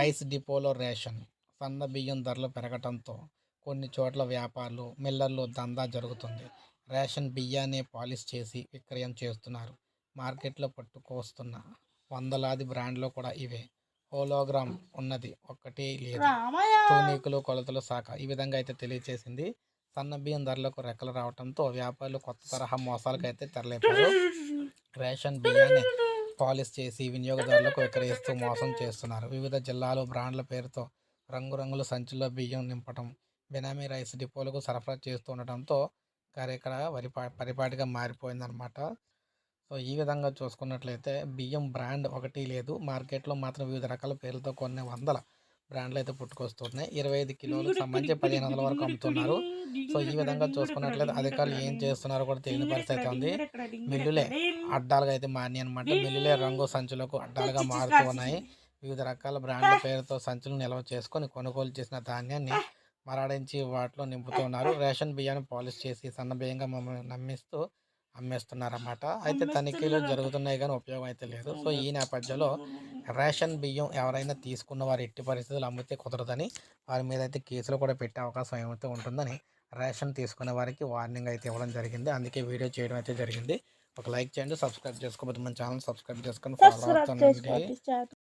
Rice డిపోలో ration సన్న బియ్యం ధరలు పెరగటంతో కొన్ని చోట్ల వ్యాపారులు మిల్లర్లు దందా జరుగుతుంది. రేషన్ బియ్యాన్ని పాలిష్ చేసి విక్రయం చేస్తున్నారు. మార్కెట్లో పట్టుకొస్తున్న వందలాది బ్రాండ్లు కూడా ఇవే. హోలోగ్రామ్ ఉన్నది ఒక్కటి లేదు. తూనీకులు కొలతలు శాఖ ఈ విధంగా అయితే తెలియజేసింది సన్న బియ్యం ధరలకు రెక్కలు రావడంతో వ్యాపారులు కొత్త తరహా మోసాలకు అయితే తెరలేపారు. రేషన్ బియ్యాన్ని పాలిష్ చేసి వినియోగదారులకు విక్రయిస్తూ మోసం చేస్తున్నారు. వివిధ జిల్లాలు బ్రాండ్ల పేరుతో రంగురంగుల సంచుల్లో బియ్యం నింపటం బెనామీ రైస్ డిపోలకు సరఫరా చేస్తూ ఉండటంతో ఇక్కడ వరిపా పరిపాటిగా మారిపోయిందనమాట సో ఈ విధంగా చూసుకున్నట్లయితే బియ్యం బ్రాండ్ ఒకటి లేదు. మార్కెట్లో మాత్రం వివిధ రకాల పేర్లతో కొన్ని వందల బ్రాండ్లు అయితే పుట్టుకొస్తున్నాయి. ఇరవై ఐదు కిలోలకు సంబంధించి పదిహేను వందల వరకు అమ్ముతున్నారు. సో ఈ విధంగా చూసుకున్నట్లయితే అధికారులు ఏం చేస్తున్నారో కూడా తెలియని పరిస్థితి అయితే ఉంది. మిల్లులే అడ్డాలుగా అయితే మారినాయి అనమాట మిల్లులే రంగు సంచులకు అడ్డాలుగా మారుతూ ఉన్నాయి. వివిధ రకాల బ్రాండ్ల పేరుతో సంచులు నిల్వ చేసుకొని కొనుగోలు చేసిన ధాన్యాన్ని మరాడించి వాటిలో నింపుతూ ఉన్నారు రేషన్ బియ్యాన్ని పాలిష్ చేసి సన్న బియ్యంగా మమ్మల్ని నమ్మిస్తూ అమ్మేస్తున్నారన్నమాట. అయితే తనిఖీలు జరుగుతున్నాయి కానీ ఉపయోగం అయితే లేదు. సో ఈ నేపథ్యంలో రేషన్ బియ్యం ఎవరైనా తీసుకున్న వారు ఎట్టి పరిస్థితులు అమ్మితే కుదరదని వారి మీద అయితే కేసులు కూడా పెట్టే అవకాశం ఏమైతే ఉంటుందని రేషన్ తీసుకునే వారికి వార్నింగ్ అయితే ఇవ్వడం జరిగింది. అందుకే వీడియో చేయడం అయితే జరిగింది. ఒక లైక్ చేయండి సబ్స్క్రైబ్ చేసుకోకపోతే మన ఛానల్ సబ్స్క్రైబ్ చేసుకొని ఫాలో అవుతానండి.